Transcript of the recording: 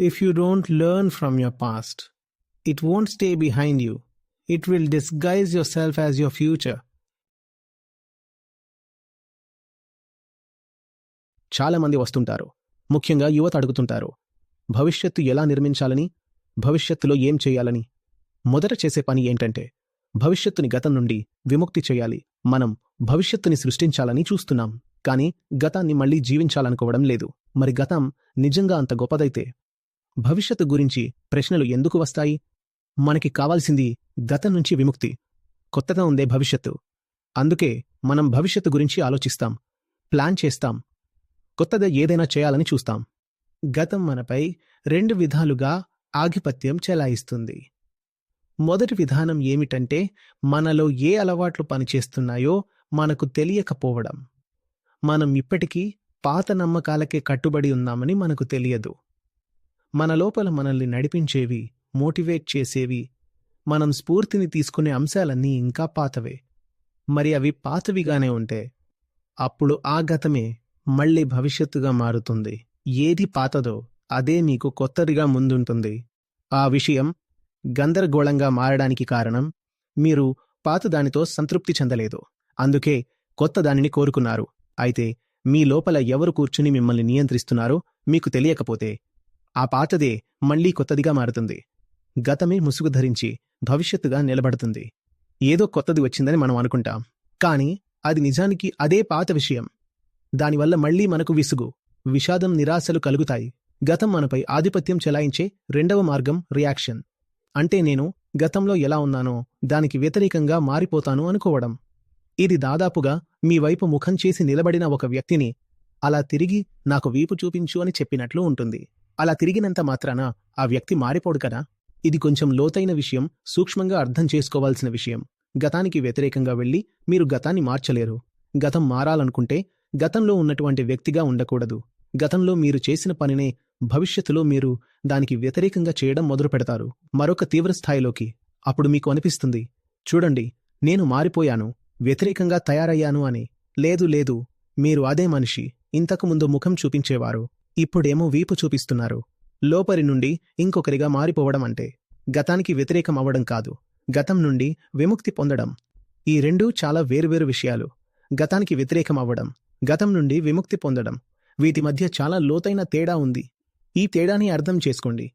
If you don't learn from your past, it won't stay behind you. It will disguise yourself as your future. చాలా మంది వస్తుంటారు. ముఖ్యంగా యువత అడుగుతుంటారు. భవిష్యత్తు ఎలా నిర్మించాలని? భవిష్యత్తులో ఏం చేయాలని? మొదట చేసే పని ఏంటంటే భవిష్యత్తుని గతం నుండి విముక్తి చేయాలి. మనం భవిష్యత్తుని సృష్టించాలని చూస్తున్నాం. కానీ గతాన్ని మళ్ళీ జీవించాలనుకోవడం లేదు. మరి గతం నిజంగా అంత గొప్పదైతే భవిష్యత్తు గురించి ప్రశ్నలు ఎందుకు వస్తాయి? మనకి కావాల్సింది గతం నుంచి విముక్తి. కొత్తగా ఉందే భవిష్యత్తు. అందుకే మనం భవిష్యత్తు గురించి ఆలోచిస్తాం ప్లాన్ చేస్తాం కొత్తగా ఏదైనా చేయాలని చూస్తాం. గతం మనపై రెండు విధాలుగా ఆధిపత్యం చెలాయిస్తుంది. మొదటి విధానం ఏమిటంటే మనలో ఏ అలవాట్లు పనిచేస్తున్నాయో మనకు తెలియకపోవడం. మనం ఇప్పటికీ పాత నమ్మకాలకే కట్టుబడి ఉన్నామని మనకు తెలియదు. మన లోపల మనల్ని నడిపించేవి మోటివేట్ చేసేవి మనం స్ఫూర్తిని తీసుకునే అంశాలన్నీ ఇంకా పాతవే. మరి అవి పాతవిగానే ఉంటే అప్పుడు ఆ గతమే మళ్ళీ భవిష్యత్తుగా మారుతుంది. ఏది పాతదో అదే మీకు కొత్తదిగా ముందుంటుంది. ఆ విషయం గందరగోళంగా మారడానికి కారణం మీరు పాత దానితో సంతృప్తి చెందలేదు. అందుకే కొత్త దానిని కోరుకున్నారు. అయితే మీ లోపల ఎవరు కూర్చుని మిమ్మల్ని నియంత్రిస్తున్నారో మీకు తెలియకపోతే ఆ పాతదే మళ్ళీ కొత్తదిగా మారుతుంది. గతమే ముసుగు ధరించి భవిష్యత్తుగా నిలబడుతుంది. ఏదో కొత్తది వచ్చిందని మనం అనుకుంటాం. కానీ అది నిజానికి అదే పాత విషయం. దానివల్ల మళ్ళీ మనకు విసుగు విషాదం నిరాశలు కలుగుతాయి. గతం మనపై ఆధిపత్యం చెలాయించే రెండవ మార్గం రియాక్షన్. అంటే నేను గతంలో ఎలా ఉన్నానో దానికి వ్యతిరేకంగా మారిపోతాను అనుకోవడం. ఇది దాదాపుగా మీ వైపు ముఖం చేసి నిలబడిన ఒక వ్యక్తిని అలా తిరిగి నాకు వీపు చూపించు అని చెప్పినట్లు ఉంటుంది. అలా తిరిగినంత మాత్రాన ఆ వ్యక్తి మారిపోడు కదా? ఇది కొంచెం లోతైన విషయం సూక్ష్మంగా అర్థం చేసుకోవాల్సిన విషయం. గతానికి వ్యతిరేకంగా వెళ్ళి మీరు గతాన్ని మార్చలేరు. గతం మారాలనుకుంటే గతంలో ఉన్నటువంటి వ్యక్తిగా ఉండకూడదు. గతంలో మీరు చేసిన పనినే భవిష్యత్తులో మీరు దానికి వ్యతిరేకంగా చేయడం మొదలు పెడతారు. మరొక తీవ్రస్థాయిలోకి అప్పుడు మీకు అనిపిస్తుంది చూడండి నేను మారిపోయాను వ్యతిరేకంగా తయారయ్యాను అని. లేదు లేదు మీరు అదే మనిషి. ఇంతకు ముందు ముఖం చూపించేవారు. ఇప్పుడేమో వీపు చూపిస్తున్నారు. లోపరి నుండి ఇంకొకరిగా మారిపోవడం అంటే గతానికి వ్యతిరేకం అవ్వడం కాదు. గతం నుండి విముక్తి పొందడం. ఈ రెండూ చాలా వేరువేరు విషయాలు. గతానికి వ్యతిరేకం అవ్వడం. గతం నుండి విముక్తి పొందడం. వీటి మధ్య చాలా లోతైన తేడా ఉంది. ఈ తేడాని అర్థం చేసుకోండి.